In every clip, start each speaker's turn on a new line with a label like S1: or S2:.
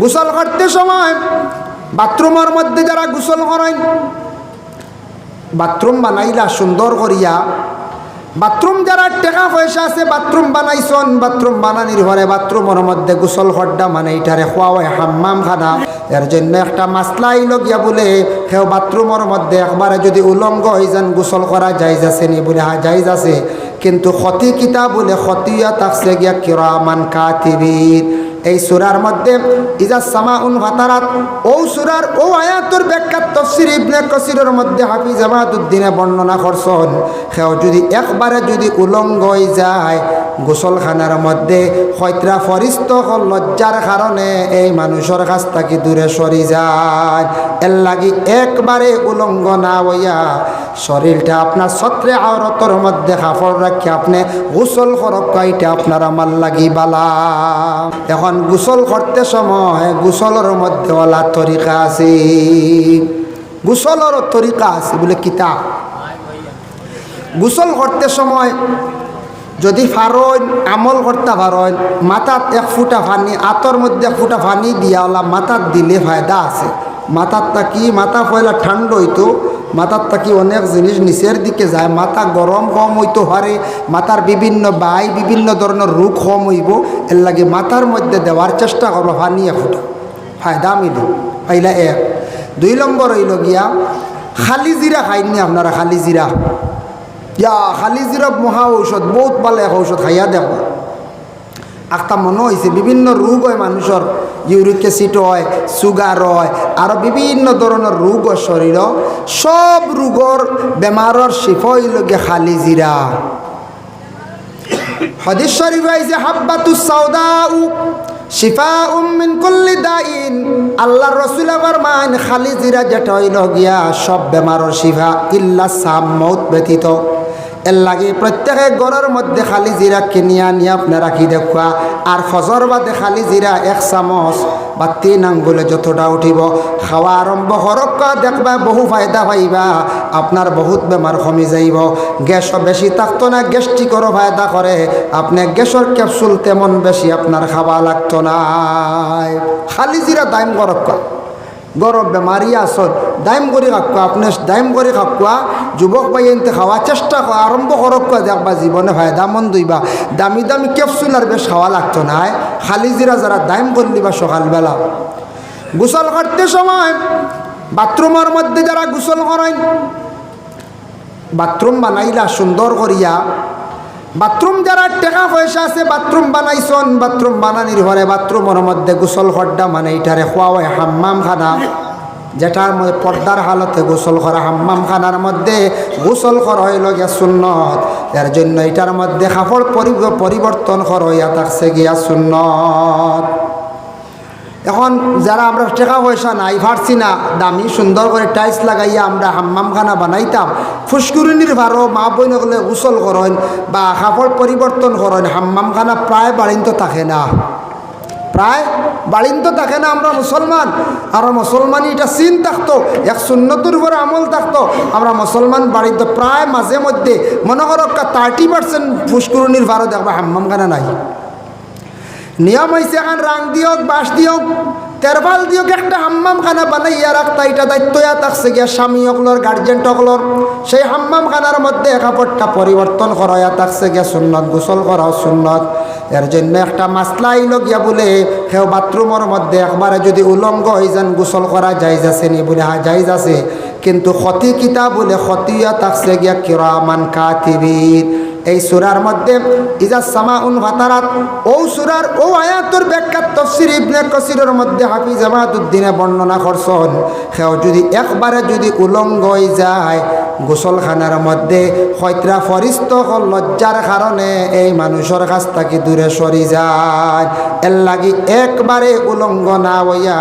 S1: গোসল করতে সময় বাথরুমের মধ্যে যারা গোসল করেন, বাথরুম বানাইলা সুন্দর করিয়া, বাথরুম যারা টাকা পয়সা আছে, বাথরুম বানাইছন, বাথরুম বানানির ঘরে বাথরুমের মধ্যে গোসল খড্ডা মানে এটারে খোয়া হয় হাম্মাম খানা। এর জন্য একটা মাসলা আইল গিয়া বলে সেও বাথরুমের মধ্যে একবারে যদি উলঙ্গ হয়ে যান, গোসল করা যাইজ আছে নি? বলে হা যাইজ আছে। কিন্তু ক্ষতি কিতা বলে ক্ষতিয়া থাকছে গিয়া কিরামান কাতিবির এই সুরার মধ্যে, ইজা সামা উন ভাতারাত ও সুরার, ও আয়াতুর ব্যাখ্যা তফসির ইবনে কসিরের মধ্যে হাফিজ জামাতুদ্দিনে বর্ণনা করছেন, সেও যদি একবারে যদি উলঙ্গ হয়ে যায়, গোসলখানার মধ্যে হয়তরা ফরিস্ত হল লজ্জার কারণে এই মানুষের কাছ থেকে দূরে সরি যায়। এর লাগি একবারে উলঙ্গ না হইয়া শরীরটা আপনার ছত্রে আওরতর মধ্যে কাপড় রাখি আপনি গোসল করক এটা আপনার আমার লাগি বালা। এখন গোসল করতে সময় গোসলের মধ্যে ওলা তরিকা আছে। গোসলের তরিকা আছে বলে কিতাব। গোসল করতে সময় যদি ফারইন, আমল করতে পারেন মাথাত এক ফুটা পানি আতর মধ্যে এক ফুটা পানি দিয়া ওলা মাথাত দিলে ফায়দা আছে। মাথার তাকি মাথা পয়লা ঠান্ডা হইতো মাথার তাকি অনেক জিনিস নিচের দিকে যায়, মাথা গরম কম হইতো হারে, মাথার বিভিন্ন বাই, বিভিন্ন ধরনের রোগ কম হইব, এর লাগে মাথার মধ্যে দেওয়ার চেষ্টা করব এক ফুটা ফায়দা মিল পাইলা এক। দুই নম্বর হইল গিয়া, খালি জিরা খাইনি আপনারা, খালি জিরা। ইয়া, খালি জিরা মহা ঔষধ, বহুত ভালো এক ঔষধ খাইয়া দেখো একটা মনে হয়েছে বিভিন্ন রোগ হয় মানুষের ইউরিক অ্যাসিড হয়, সুগার হয় আরও বিভিন্ন ধরনের রোগ শরীর। সব রোগর বেমারর শিফ হইল গিয়ে খালি জিরা। হদিস শরীফ হয়েছে হাব্বাতু সাউদাউ শিফা উম্মিন কুল্লি দাইন। আল্লাহর রসুল আমার মান খালি জিরা যেটা হইল গিয়া সব বেমারর শিফা ইল্লা সাম মৌত ব্যতীত। এর লাগে প্রত্যেকে গড়ের মধ্যে খালি জিরা কিনিয়া নিয়ে আপনি রাখি দেখুয়া? আর ফজর বাদে খালি জিরা এক চামচ বা তিন আঙ্গুলে যতটা উঠিব। খাওয়া আরম্ভ করক দেখবা বহু ফায়দা পাইবা। আপনার বহুত বেমার কমি যাইব। গ্যাসও বেশি থাকতো না গ্যাস্ট্রিকরও ফায়দা করে আপনি গ্যাসের ক্যাপসুল তেমন বেশি আপনার খাওয়া লাগতো না খালি জিরা দাইম করক গরম বেমারি আসত দাইম করে খাকুয়া আপনি দাইম করে খাকুয়া যুবক ভাই এনতে খাওয়ার চেষ্টা করা আরম্ভ করক দেখবা জীবনে ফায়দা মন দইবা। দামি দামি ক্যাপসুল আর বেশ খাওয়া লাগতো না খালি জিরা যারা দাইম করলি বা সকালবেলা গোসল করতে সময়। বাথরুমের মধ্যে যারা গোসল করেন বাথরুম বানাইলা সুন্দর করিয়া বাথরুম যারা টেকা পয়সা আছে, বাথরুম বানাইছন, বাথরুম বানানির ঘরে বাথরুমের মধ্যে গোসল খড্ডা মানে এটারে খোয়া হয় হাম্মাম খানা, যেটার মধ্যে পর্দার হালতে গোসল করা হাম্মাম খানার মধ্যে গোসল কর হইল গিয়া সুন্নত। এর জন্য এটার মধ্যে কাপড় পরি- পরিবর্তন কর হইয়া থাকছে গিয়া সুন্নত। এখন যারা আমরা টাকা পয়সা নাই পারছি না, দামি, সুন্দর করে টাইলস লাগাইয়া আমরা হাম্মামখানা বানাইতাম ফুসকুরিনির ভারো মা বোন গলে গোসল করেন বা কাপড় পরিবর্তন করেন, হাম্মামখানা প্রায় বাড়িন্ত থাকে না। প্রায় বাড়িন্ত থাকে না, আমরা মুসলমান। আর মুসলমানই এটা চিন থাকতো, এক সুন্নতির উপরে আমল থাকতো। আমরা মুসলমান বাড়িতে প্রায় মাঝে মধ্যে, মনে করো থার্টি পার্সেন্ট ফুসকুরনির ভারো দেখবা হাম্মামখানা নাই। নিয়ম হয়েছে এখন রাং দিয়ক, বাঁশ দিয়ক তেরবাল দিয়ক, একটা হাম্মাম খানা বানাইয়া রাখতা এটা দায়িত্ব ইয়া থাকছে গিয়া স্বামী অকলর গার্জেন টকলর সেই হাম্মাম খানার মধ্যে কাপড়টা পরিবর্তন করা ইয়া থাকছে গিয়া সুন্নত গোসল করাও সুন্নত। এর জন্য একটা মাসলা আইল গিয়া বলে, সেও বাথরুমের মধ্যে একবারে যদি উলঙ্গ হয়ে যান গোসল করা যাইজ আছে নি বলে, হা যাইজ আছে। কিন্তু ক্ষতি কিতা বলে ক্ষতিয়া থাকছে গিয়া কিরামান কাতিবির এই সুরার মধ্যে, ইজা সামা উন ভাতারাত ও সুরার, ও আয়াতুর ব্যাখ্যা তফসির ইবনে কসিরের মধ্যে হাফিজ জামাতুদ্দিনে বর্ণনা করছেন। সেও যদি একবারে যদি উলঙ্গ হয়ে যায়, গোসলখানার মধ্যে হয়তরা ফরিস্ত হল লজ্জার কারণে এই মানুষের কাছ থেকে দূরে সরি যায়। এর লাগি একবারে উলঙ্গ না হইয়া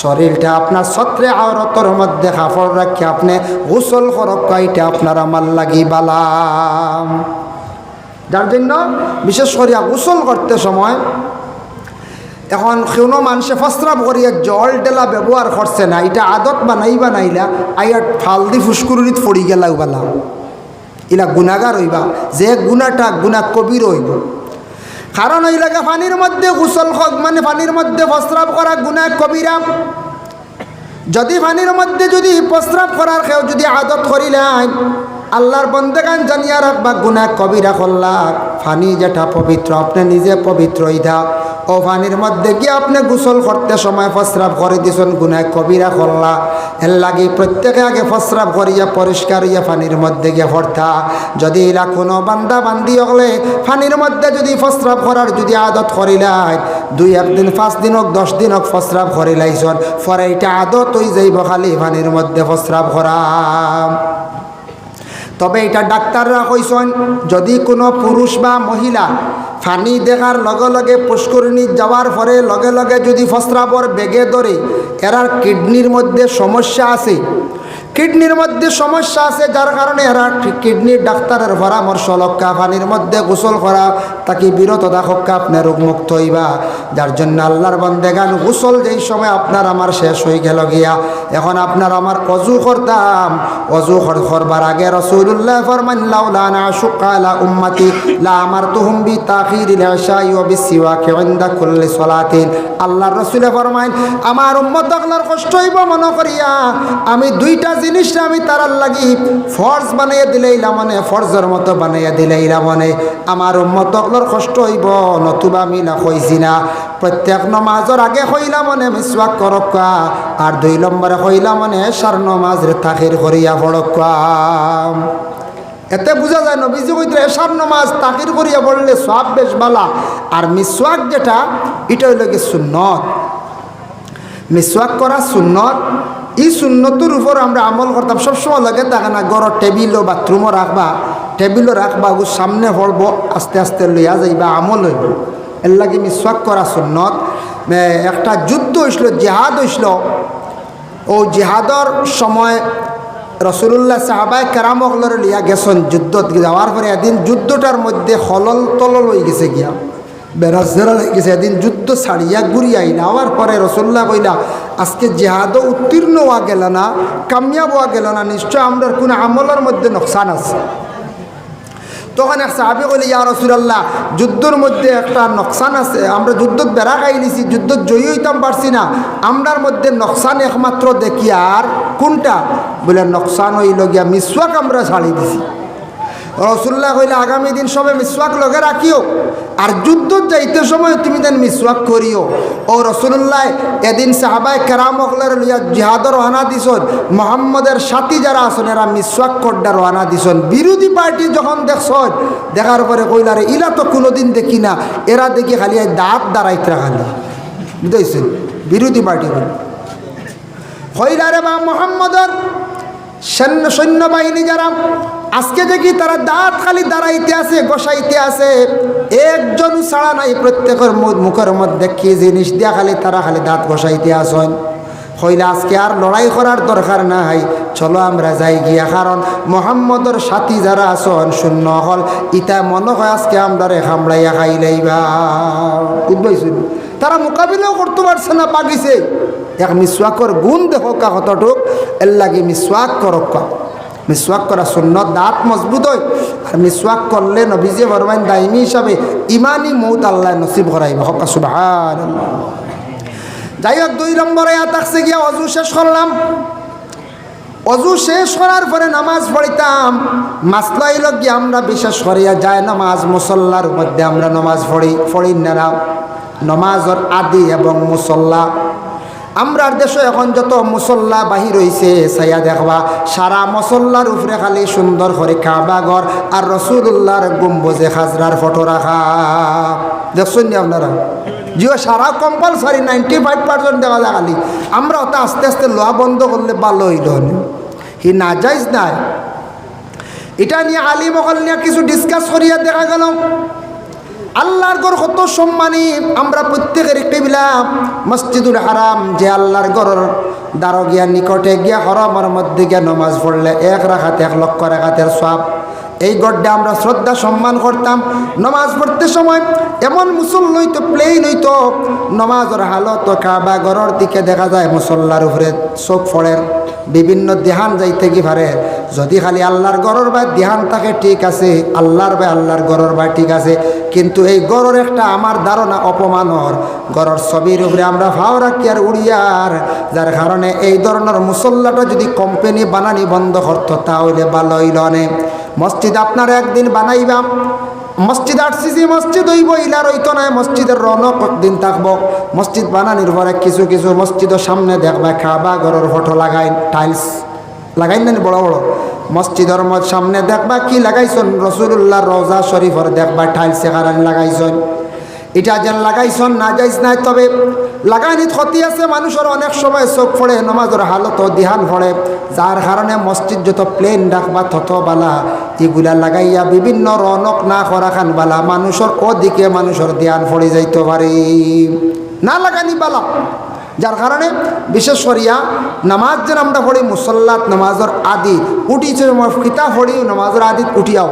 S1: শরীরটা আপনার ছত্রে আওরতর মধ্যে কাপড় রাখি, আপনি গোসল করক এটা আপনার আমার লাগি বালাম। যার জন্য বিশেষ করিয়া গোসল করতে সময় এখন কোনো মানুষে ফস্রাব করিয়া জল ডেলা ব্যবহার করছে না, এটা আদত বানাই বানাইলা আইয়ার ফাল দি ফুসকুরিত পড়ি গেলা বেলা। ইলা গুণাগার হইবা, যে গুণাটা গুণা কবির হইব। কারণ ওই লাগে পানির মধ্যে গুসল মানে পানির মধ্যে প্রস্রাব করা গুণা কবিরা। যদি পানির মধ্যে যদি প্রস্রাব করার কেউ যদি আদত করিলেন আল্লাহর বন্দেগান জানিয়া রাখবা গুণা কবিরা করলা। ফানি যেটা পবিত্র, আপনি নিজে পবিত্র ইধা ও পানির মধ্যে গিয়ে আপনি গোসল করতে সময় প্রস্রাব করে দিছেন গুনায় কবিরা করলা। এর লাগে প্রত্যেকে আগে প্রস্রাব করিয়া, পরিষ্কার হইয়া পানির মধ্যে গিয়ে ভর্তা যদি এলা কোনো বান্দা বান্দি হলে পানির মধ্যে যদি প্রস্রাব করার যদি আদত করিলাই, দুই একদিন পাঁচ দিন হোক, দশ দিন হোক প্রস্রাব করিলাইছন, পরে এটা আদত হয়ে যাইব খালি পানির মধ্যে প্রস্রাব করা। তবে এটা ডাক্তাররা কইসন যদি কোনো পুরুষ বা মহিলা ফানি দেখার লগে লগে পুষ্করিণী যাওয়ার পরে লগে লগে যদি ফস্রাবর বেগে ধরে এরার কিডনির মধ্যে সমস্যা আছে। কিডনির মধ্যে সমস্যা আছে, যার কারণে এরা কিডনির ডাক্তারের পরামর্শ লক্কা পানির মধ্যে গোসল করা, তাকে বিরত থাকা আপনার রোগমুক্ত হইবা। যার জন্য আল্লাহর বন্দে গান, গোসল যেই সময় আপনার আমার শেষ হয়ে গেল গিয়া, এখন আপনার আমার অজু করতাম। অজু করবার আগে রসুল্লাহ ফরমান উম্মতি, লা আমার তুহুম বি তাখির ইলাশাই সালাতিন। আল্লাহর রাসূলে ফরমাইন, আমার উম্মত কষ্ট হইব, মনে করিয়া, আমি দুইটা জিনিসটা আমি তারার লাগি ফরজ বানাইয়া দিলেইলা মানে ফরজের মতো বানাইয়া দিলেইলা মানে আমার উম্মত আকলার কষ্ট হইব, নতুবা আমি না কইছি না। প্রত্যেক নমাজর আগে হইলা মানে মিসওয়াক করকা আর দুই নম্বরে হইলা মানে সার নমাজের তাখির করিয়া পড়কা এতে বোঝা যায় নবীজি কইতে এসার নমাজ তাকির করিয়া পড়লে সব বেশ বালা। আর মিসওয়াক যেটা, এটা হইল কি সুন্নত। মিসওয়াক করা সুন্নত এই সুন্নতর উপর আমরা আমল করতাম, সবসময় লাগে থাকে না গড় টেবিলও বাথরুমও রাখবা টেবিলও রাখবা ও সামনে পড়ব আস্তে আস্তে লইয়া যাইবা, আমল হইব। এর লাগে মিসওয়াক করা সুন্নত। একটা যুদ্ধ হইছিল জেহাদ হইছিল ও জেহাদর সময় রসুল্লাহ সাহাবাই কেরামকলর লিয়া গেছেন যুদ্ধত, যাওয়ার পরে এদিন যুদ্ধটার মধ্যে হলল তলল হয়ে গেছে গিয়া। জেরা হয়ে গেছে, এদিন যুদ্ধ ছাড়িয়া ঘুরি আইলা হওয়ার পরে রসুল্লাহ কইলা আজকে জেহাদও উত্তীর্ণ হওয়া গেল না, কামিয়াব হওয়া গেল না, নিশ্চয় আমরা কোনো আমলের মধ্যে নোকসান আছে। তখন এক সাহাবি কইলে, ইয়া রসুলাল্লাহ, যুদ্ধর মধ্যে একটা নকশান আছে, আমরা যুদ্ধত বেড়া খাই নিছি যুদ্ধত জয়ী হইতাম পারছি না, আমরার মধ্যে নকশান একমাত্র দেখি আর কোনটা? বলে নকশান হইল গিয়া মিসওয়াক আমরা ছাড়ি দিছি। রসুল্লাহ কইলে, আগামী দিন সবে মিসওয়াক লগে রাখিও। আর যুদ্ধত যাইতে সময় তুমি যেন মিসওয়াক করিও। ও রসুল্লাহ এদিন সাহাবাই কেরাম অকলের লইয়া জিহাদর রওনা দিছন। মোহাম্মদের সাথী যারা আছেন, এরা মিসওয়াক করডা রওনা দিছন। বিরোধী পার্টি যখন দেখছন, দেখার পরে কইলারে ইলা তো কোনোদিন দেখি না। এরা দেখি খালি দাঁত দাঁড়াইতরা খালি। বুঝতেছেন বিরোধী পার্টি হইলারে বা মোহাম্মদর সৈন্য সৈন্যবাহিনী যারা আজকে দেখি তারা দাঁত খালি দাঁড়াইতে আছে গোসাইতে আছে। একজন ছাড়া নাই প্রত্যেকের মুখের মধ্যে কি জিনিস দিয়া খালি তারা খালি দাঁত গোসাইতে আসন। হইলে আজকে আর লড়াই করার দরকার নাই। চলো আমরা যাই গিয়া, কারণ মোহাম্মদর সাথী যারা আসন, শূন্য হল ইটা মনে হয় আজকে আমরা রে খামড়াইয়া খাইলেইবা বুঝবাইছুন তারা মোকাবিলাও করতে পারছে না পাকিছে এক মিসওয়াকর গুণ দেখো কা কতটুক, এর লাগে মিসওয়াক করক মিসওয়াক করা সুন্নত, দাঁত মজবুত হয়। আর মিসওয়াক করলে নবীজে ফরমাইন দাইমি হিসাবে ইমানই মৌত আল্লাহ নসিব করাইব। হকা সুবাহান যাই হোক, দুই নম্বরে থাকছে গিয়া অজু শেষ করলাম। অজু শেষ করার পরে নামাজ পড়িতাম। মাসলাই গিয়ে আমরা বিশেষ করিয়া যায় নামাজ, মুসল্লার মধ্যে আমরা নামাজ পড়ি পড়ি না, নমাজর আদি এবং মুসল্লা। আমরার দেশে এখন যত মুসল্লা বাহির হইছে সাইয়া দেখবা, সারা মসল্লার উপরে খালি সুন্দর করে কাবা ঘর আর রসুল্লাহর গম্বুজে খাজরার ফটো রাখা। দেখছেন আপনারা? জিও সারা কম্পালসারি নাইনটি ফাইভ পার্সেন্ট দেখা যায় খালি। আমরা ওটা আস্তে আস্তে লোয়া বন্ধ করলে ভালো হইল হি না যাইজ নাই। এটা নিয়ে আলী মহল নিয়ে কিছু ডিসকাস করিয়া দেখা গেল। আল্লাহর গড় কত সম্মানী? আমরা প্রত্যেকের কেবিলা মসজিদুল হারাম, যে আল্লাহর গড়ের দ্বারো গিয়া নিকটে গিয়া হরমের মধ্যে গিয়া নমাজ পড়লে এক রাখাতে, এক লক্ষ রাখাতের সব এই গড্ডে আমরা শ্রদ্ধা সম্মান করতাম। নমাজ পড়তে সময় এমন মুসল্ল হইতো প্লেন হইতো। নমাজের হালত কাবা গড়ের দিকে দেখা যায় মুসল্লার উপরে চোখ ফড়ের বিভিন্ন দেহান যাইতে কি পারে যদি খালি আল্লাহর গরর বা দেহান থাকে, ঠিক আছে, আল্লাহর বা আল্লাহর গরর বা ঠিক আছে, কিন্তু এই গরর একটা আমার ধারণা অপমানর। গরর ছবির উপরে আমরা ভাও রাখি আর উড়িয়ার, যার কারণে এই ধরনের মুসল্লাটা যদি কোম্পানি বানানি বন্ধ করতো, তাহলে ভালো হইল মসজিদ আপনারা একদিন বানাইবাম। মসজিদ আটসিসি মসজিদ হইব ইলার হইতো না, মসজিদের রনক দিন থাকব। মসজিদ বানানির পরে কিছু কিছু মসজিদের সামনে দেখবা খাবা ঘরের ফটো লাগাই, টাইলস লাগাই না বড় বড়। মসজিদের সামনে দেখবা কি লাগাইছেন? রসুল্লাহ রোজা শরীফর দেখবা টাইলস এগারান লাগাইছন। এটা যেন লাগাইছন, না যাইস নাই, তবে লাগাইনি ক্ষতি আছে, মানুষের অনেক সময় চোখ ফড়ে নমাজের হালত দিহান ফড়ে যার কারণে মসজিদ যত প্লেন ডাক বা তত বালা, এগুলা লাগাইয়া বিভিন্ন রনক না করা খান বালা, মানুষের ওদিকে মানুষের দিহান ফড়ে যাইতে পারে। না লাগানি বালা। যার কারণে বিশেষ করিয়া নামাজ যেন আমরা পড়ি, মুসল্লাত নামাজর আদি উঠিছে কিতা পড়ি, নামাজর আদি উঠিয়াও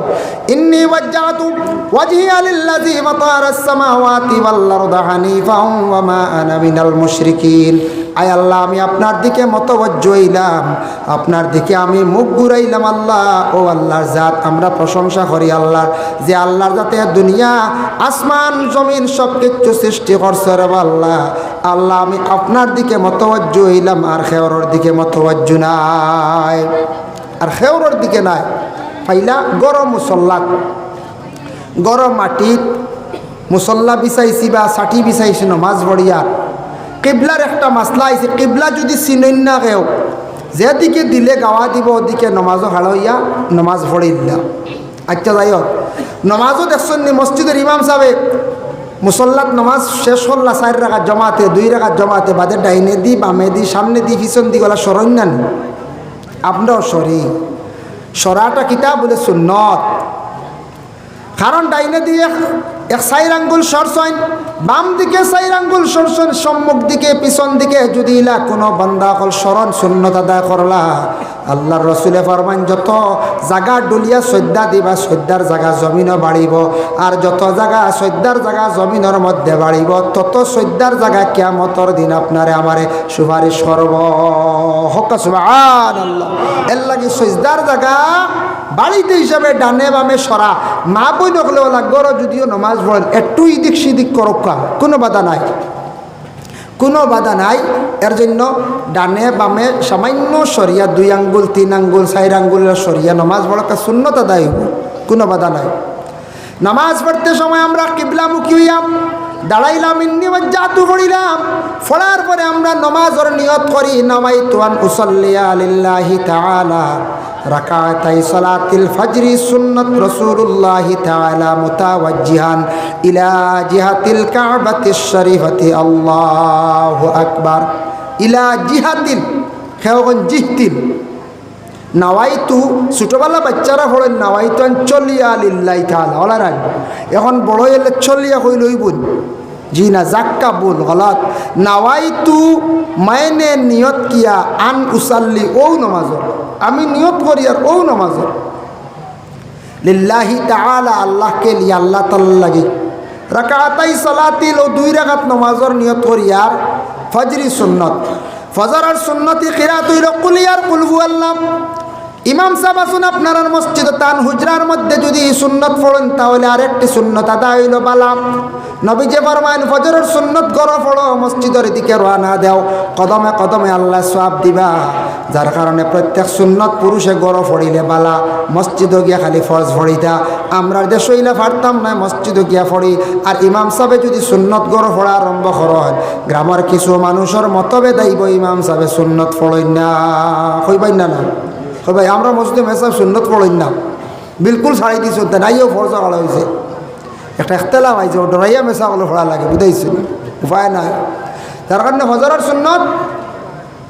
S1: ইন্নি ওয়াজ্জাতু ওয়াজহিয়া লিল্লাযী ফাতারাস সামাওয়াতি ওয়াল আরদা হানিফাও ওয়া মা আনা মিনাল মুশরিকিন। আয় আল্লাহ, আমি আপনার দিকে মতবজ্জ হইলাম। আপনার দিকে আমি মুখ ঘুরাইলাম আল্লাহ। ও আল্লাহর জাত, আমরা প্রশংসা করি আল্লাহর যে আল্লাহর জাতে দুনিয়া, আসমান, জমিন সব কিছু সৃষ্টি করছে রে আল্লাহ। আল্লাহ, আমি আপনার দিকে মতবজ্জ হইলাম, আর খেওরের দিকে মতবজ্জ নাই। আর খেওরের দিকে নাই। পাইলা গরম মুসল্লাত। গরম মাটিত মুসল্লা বিচাইছি বা ষাঠি বিছাইছি, নমাজ বড়িয়ার কিবলার একটা মাসলা আইছে কিবলা যদি চিনই না কেউ যেদিকে দিলে গাওয়া দিব ওদিকে নমাজও হাড়ইয়া নমাজ ভরে দিলা। আচ্ছা যাই হোক নমাজও দেখছেন মসজিদের ইমাম সাহেব মুসল্লাত নমাজ শেষ করলা চার রাখাত জমাতে, দুই রাখাত জমাতে, বাদে ডাইনে দি, বামে দি, সামনে দি, পিছন দি গলা সরণ না নি আপনার সরি সরাটা কিতাব বলে সুন্নত। কারণ ডাইনে দিয়ে এক সাইর আঙ্গুল সরসইন বাম দিকে সাইর আঙ্গুল সরসন, সম্মুখ দিকে পিছন দিকে যদি ইলা কোনো বান্দা হল স্মরণ শূন্যতা আদায় করলা, আল্লাহর রসুলে ফরমান যত জাগা ডুলিয়া শ্রদ্ধা দিবা শ্রদ্ধার জায়গা জমিনও বাড়িব, আর যত জায়গা শ্রদ্ধার জায়গা জমিনের মধ্যে বাড়িব, তত শ্রদ্ধার জায়গা কেমতর দিন আপনারে আমারে সুপারিশ করব। হকা আল্লাহ এর লাগে শ্রদ্ধার জায়গা বাড়িতে হিসাবে ডানে বামে সরা। মা বই নকলেও লাগবে ওরা যদিও নমাজ পড়েন একটু ইদিক সিদিক করক্কা কোনো বাধা নাই। কোনো বাধা নাই, এর জন্য ডানে বামে সামান্য সরিয়া, দুই আঙ্গুল, তিন আঙ্গুল, চার আঙ্গুলের সরিয়া নমাজ পড়াকা শূন্যতা দায় কোনো বাধা নাই। নামাজ পড়তে সময় আমরা কিবলামুখী হইয়াম, দাঁড়াইলাম, ইন্নি জাতু পড়িলাম ফলার পরে আমরা নমাজর নিয়ত করি নামাই তুয়ান উসল্লিয়া লিল্লাহি তাআলা। রাকাতাই সালাতিল ফজরি সুন্নাত রাসূলুল্লাহি তাআলা মুতাওয়াজ্জিহান ইলা জিহাতিল কাবাতিশ শরীফাতি। আল্লাহু আকবার। ইলা জিহাতিল খেওগন জিহতিল নাওয়াইতু, ছোটোবেলা বাচ্চারা হলেন নাওয়াইতু চলিয়া লিল্লাই তাহলে এখন বড় এলে চলিয়া হইল বুন জি না জাক্কা বুল গলত। নাওয়াইতু, মাইনে নিয়ত কিয়া আন উসাল্লি ও নমাজর আমি নিয়ত করি আর ও নমাজর লিল্লাহি তাআলা, আল্লাহকে লিয়া আল্লাহ তাল্লা লাগি। রাকাতাই সালাতিল ও দুই রাকাত নমাজর নিয়ত করি আর ফজরি সুন্নত। ফজর আর সুন্নতি খিরাত হইল কুলিয়ার কুলবু আল্লাহ ইমাম সাহেব আসুন, আপনার মসজিদ তান হুজরার মধ্যে যদি সুন্নত পড়েন, তাহলে আরেকটি সুন্নত আদা হইল বালাম নবী যে ফরমাইন ফজরের সুন্নত গড় পড়ো, মসজিদের দিকে রওনা দেও। কদমে কদমে আল্লাহ সব দিবা। যার কারণে প্রত্যেক সুন্নত পুরুষে গড় পড়িলে বালা। মসজিদও গিয়া খালি ফরজ পড়িতা আমরা দেশ হইলে পারতাম না, মসজিদও গিয়া পড়ি। আর ইমাম সাহেবে যদি সুন্নত গড় পড়া আরম্ভ করেন গ্রামের কিছু মানুষের মতভেদ আইব, ইমাম সাহেবে সুন্নত পড়েন না। কইবাই না না। ও ভাই, আমরা মসজিদে মেসাব সুন্নত পড়েন না। বিলকুল ছাড়ি দিছ নাইও ফরজা করা হয়েছে। একটা একতলা হয়েছে ও ডরাইয়া মেসা বলে ফোড়া লাগে, বুঝাইছে। উপায় নাই। তার কারণে হজরের সুন্নত,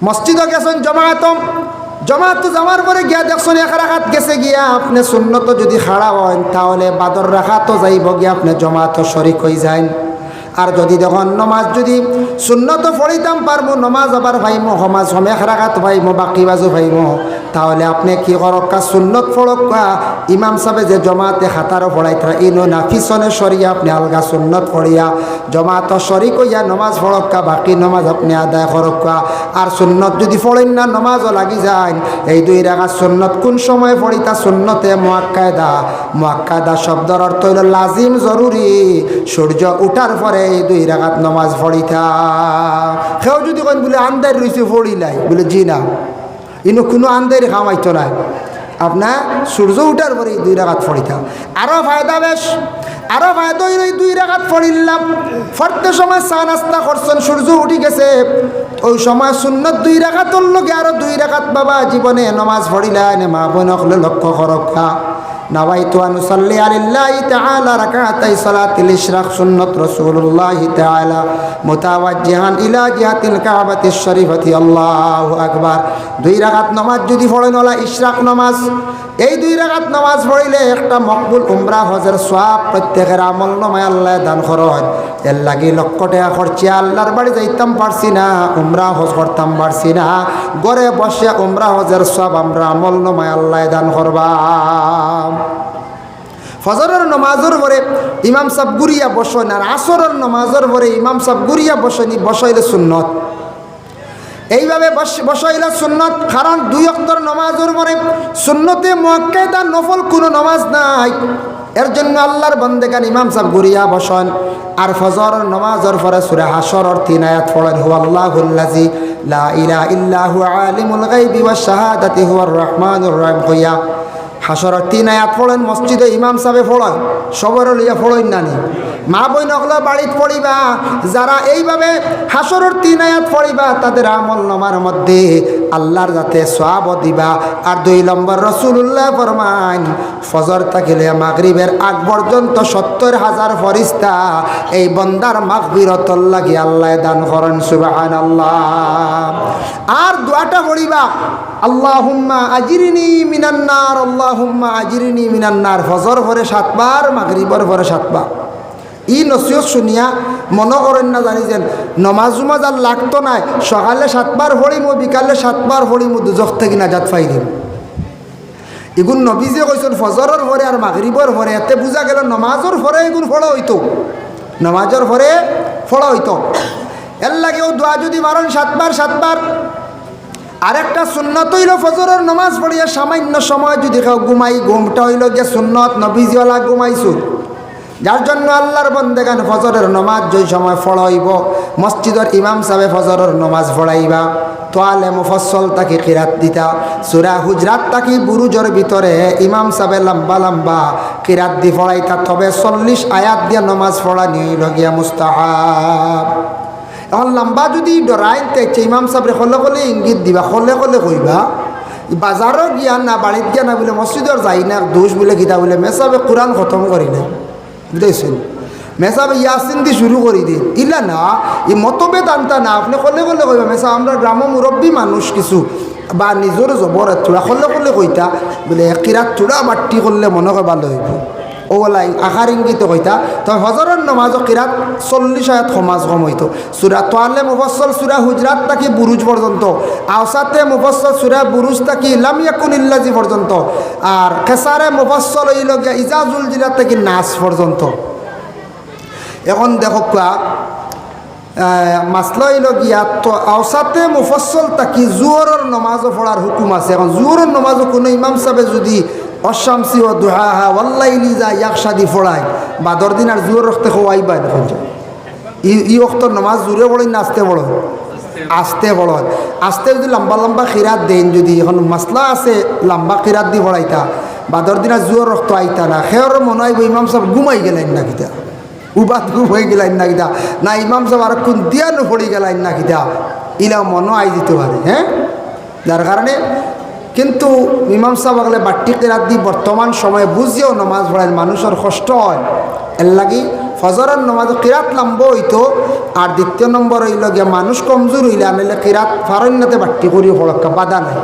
S1: মসজিদও গেছেন জমায়েতম। জমাত তো যাওয়ার পরে গিয়া দেখছেন, এক রাখাত গেছে গিয়া আপনি সুন্নত যদি খাড়া হন, তাহলে বাদর রাখা তো যাইব গিয়া আপনি জমাত শরিক হয়ে যায় আর যদি দেখুন, নমাজ যদি শূন্যত পড়িতাম পারব নমাজ আবার ভাইমো সমাজ সমেখ রাখাত ভাইমো, বাকি বাজু ভাইমো। তাহলে আপনি কি করক্কা সুন্নত ফড়ক্কা ইমাম সাহেব যে জমাতে হাতারও পড়াই তারা ইনো না পিছনে সরিয়া আপনি আলগা সুন্নত পড়িয়া জমাত সরি কইয়া নমাজ ফড়ক্কা বাকি নমাজ আপনি আদায় করক্কা আর সুন্নত যদি পড়েন না, নমাজও লাগি যায় এই দুই রাখা সুন্নত কোন সময় পড়িতা সুন্নতে মোয়াক্কায়দা মোয়াক্কায়দা শব্দর অর্থ হইল লাজিম, জরুরি। সূর্য উঠার পরে এই দুই রাখাত নমাজ পড়িতা সেও যদি কন বলে আন্দার রয়েছে পড়িলাই বলে জি না। ইনো কোনো আন্দারি খামাইতো না। আপনার সূর্য উঠার পরে দুই রাখাত ফড়িতাম আরও ফায়দা বেশ। আরও ফায়দা ওই দুই রাখাত পড়িলাম ফরতে সময় চা নাস্তা করছেন, সূর্য উঠি গেছে। ওই সময় সুন্নত দুই রাখাতর লোকে আরও দুই রাখাত বাবা জীবনে নমাজ পড়িলেন, মা বোনক লক্ষ্য করক্ষা نويت أن أصلي على الله تعالى ركعتي صلاة الإشراق سنة رسول الله تعالى متوجها إلى جهة الكعبة الشريفة الله أكبر দুই রাকাত নামাজ যদি পড়েন ওলা ইশরাক নামাজ এই দুই রাকাত নামাজ পড়িলে একটা মকবুল উমরা হজের সব প্রত্যেকের আমল নমায় আল্লাহ দান খরচ এর লাগি লক্ষ টাকা খরচে আল্লাহর বাড়ি যাইতাম পারছি না উমরা হজ করতাম পারছি না ঘরে বসে উমরা হজের সব আমরা আমল নমায় আল্লাহ দান করবাম ফজরের নমাজের পরে ইমাম সাহ গুরিয়া বসেন আর আসরের নমাজের পরে ইমাম সাহ গুরিয়া বসেনি বসাইলে সুন্নত। এইভাবে বসাইলে সুন্নত, কারণ দুই অক্তর নমাজের পরে সুন্নতে মোয়াক্কেদা নফল কোনো নমাজ নাই। এর জন্য আল্লাহর বন্দেগান ইমাম সাহ গুরিয়া বসন। আর ফজর নমাজের পরে সুরে হাসর তিন আয়াত পড়েন হু আল্লাহুল্লাজি লা ইলা ইল্লাহু আলিমুল গাইবি ওয়াশ শাহাদাতি হুয়ার রহমানুর রহিম কইয়া হাসর তিন আয়াত পড়েন মসজিদে ইমাম সাহেবে ফোড়ান সবার লইয়া পড়েন নানি। মা বই নকলা বাড়িত পড়িবা, যারা এইভাবে হাসরের তিন আয়াত পড়িবা, তাদের আমল নমার মধ্যে আল্লাহর যাতে সব দিবা। আর দুই নম্বর রসুল্লাহ ফরমান ফজর থাকিলে মাগরিবের আগ পর্যন্ত সত্তর হাজার ফরিস্তা এই বন্দার মাগবিরতল লাগি আল্লাহ দান করেন সুবাহান আল্লাহ আর দোয়াটা পড়িবা, আল্লাহুম্মা আজিরিনি মিনান্নার আল্লাহুম্মা আজিরিনি মিনান্নার ফজর ভরে সাতবার, মাগরিবর ভরে সাতবার। ই নসিহত শুনিয়া মনে করেন না জানি যেন, নমাজ উমাজ আর লাগতো নাই, সকালে সাতবার হরিমো বিকালে সাতবার হরিমো দুজক থেকে নাজাত পাই দিম। এগুন নবীজে কইছেন ফজরের ভরে আর মাগরিবর ভরে এতে বুঝা গেল নমাজর ভরে এগুন ফলো হইতো নমাজর ভরে ফলো হইতো এর লাগেও দোয়া যদি মারেন সাতবার সাতবার আরেকটা সুন্নত হইল ফজরের নমাজ পড়িয়া সামান্য সময় যদি ঘুমাই, ঘুমটা হইল গিয়ে সুন্নত নবীজিওয়ালা ঘুমাইছুন। যার জন্য আল্লাহর বন্দেগান ফজরের নমাজ যেই সময় ফড়াইব মসজিদের ইমাম সাহেব ফজরের নমাজ ফড়াইবা তোয়ালে মুফসল তাকে কিরাত দিতা। সুরা হুজরাত তাকি বুরুজর ভিতরে ইমাম সাহেব লম্বা লম্বা কিরাত দি ফড়াইতা তবে চল্লিশ আয়াত দিয়া নমাজ ফড়া নিয়ে লগিয়া মুস্তাহাব। এখন লম্বা যদি ডরাইন তেছে ইমাম সাহেব হলে হলে ইঙ্গিত দিবা হলে হলে কইবা বাজারও গিয়া না, বাড়িত গিয়া না বলে মসজিদর যাই না, দোষ বলে গীতা বলে মেসাবে কোরআন খতম করি না বুঝেছেন মেসাবে ইয়াসিন দিয়ে শুরু করি দিন। ইলা না, এই মতভেদ আনতা না, আপনি কলে কলে কইবা। মেসা, আমরা গ্রাম মুরব্বী মানুষ কিছু, বা নিজের জবর চূড়া কলে কলে কইতা, বলে, কিরাত চূড়া, বাট্টি করলে মনে হয় ভালো হইব। ওলাই আশার ইঙ্গিত কইতা তবে হজরের নমাজ কিরাত চল্লিশ আয়াত সমাজ কম হইতো। সুরা তোয়ালে মুফসল সুরা হুজরাত তাকি বুরুজ পর্যন্ত। আওসাতে মুফসল সুরা বুরুজ তাকি ইলাম ইয়াকুন ইল্লাজি পর্যন্ত। আর খেসারে মুফসল হইল গিয়া ইজাজুল জিলাত তাকি নাচ পর্যন্ত। এখন দেখো কোয়া মাসলা হইল গিয়া তো আওসাতে মুফসল তাকি জুয়রের নমাজও পড়ার হুকুম আছে। এখন জুয়রের নমাজও কোনো ইমাম সাহেব যদি অশামসি ও দুহা হা ওয়াল্লাইলি যা ইয়াক সাদি ফোড়ায়। বাদর দিন আর জুয়র রক্তে খোয়াইবা দেখুন ই অক্তর নমাজ জুড়ে পড়েন না আসতে পড়ো আসতে পড়ো আসতে যদি লম্বা লম্বা খিরাত দেন যদি এখন মাসলা আছে, লম্বা খিরাত দি পড়াইতা বাদর দিন জুয়র রক্ত আইতা না। সেওর মনে হয় ইমাম সাহেব ঘুমাই গেলেন না কিতা? উবাদ ঘুম হয়ে গেলেন না কিতা? না, ইমাম সাহেব আর কোন দিয়ানো পড়ি গেলেন না কিতা? ইলা মনও আই দিতে পারে হ্যাঁ? যার কারণে কিন্তু মীমাংসা সাহেব বাট্টি কেরাত বর্তমান সময়ে বুঝিয়েও নমাজ পড়ায় মানুষের কষ্ট হয়। এর লাগি ফজরের নমাজ কিরাত লম্ব হইতো আর দ্বিতীয় নম্বর হইল গিয়া মানুষ কমজোর হইলে আনলে কিরাত ফারণ্যতে বাট্টি করিও পড়ক্কা বাধা নাই।